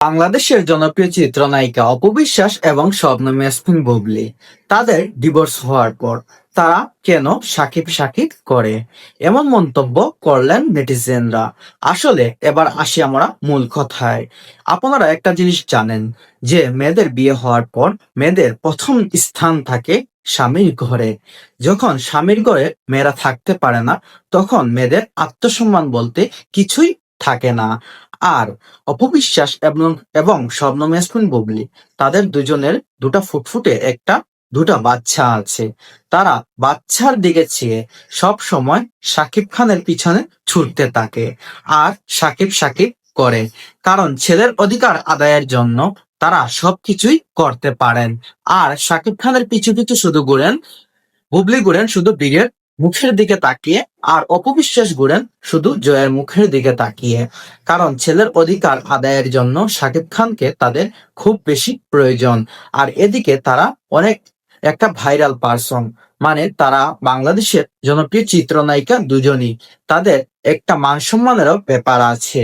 বাংলাদেশের জনপ্রিয় চিত্রনায়িকা অপবিশ্বাস এবং শবনম ইয়াসমিন বুবলি। তাদের ডিভোর্স হওয়ার পর তারা কেন সাকিব সাকিব করে? এমন মন্তব্য করলেন নেটিজেনরা। আসলে এবার আসি আমরা মূল কথায়। আপনারা একটা জিনিস জানেন যে মেয়েদের বিয়ে হওয়ার পর মেয়েদের প্রথম স্থান থাকে স্বামীর ঘরে। যখন স্বামীর ঘরে মেয়েরা থাকতে পারে না, তখন মেয়েদের আত্মসম্মান বলতে কিছুই থাকে না। আর অপবিশ্বাস এবং এবং শবনম ইয়াসমিন বুবলি, তাদের দুজনের দুটা ফুটফুটে একটা, দুটা বাচ্চা আছে। তারা বাচ্চার দিকে চেয়ে সব সময় সাকিব খানের পিছনে ছুটতে থাকে আর সাকিব সাকিব করে। কারণ ছেলের অধিকার আদায়ের জন্য তারা সবকিছুই করতে পারেন। আর সাকিব খানের পিছু পিছু শুধু ঘুরেন, বুবলি ঘুরেন শুধু বীরের মুখের দিকে তাকিয়ে আর অপবিশ্বাস ঘুরেন শুধু জয়ের মুখের দিকে তাকিয়ে। কারণ ছেলের অধিকার আদায়ের জন্য শাকিব খানকে তাদের খুব বেশি প্রয়োজন। আর এদিকে তারা অনেক, একটা ভাইরাল পার্সন। মানে তারা বাংলাদেশের জনপ্রিয় চিত্রনায়িকা দুজনই। তাদের একটা মান সম্মানেরও ব্যাপার আছে।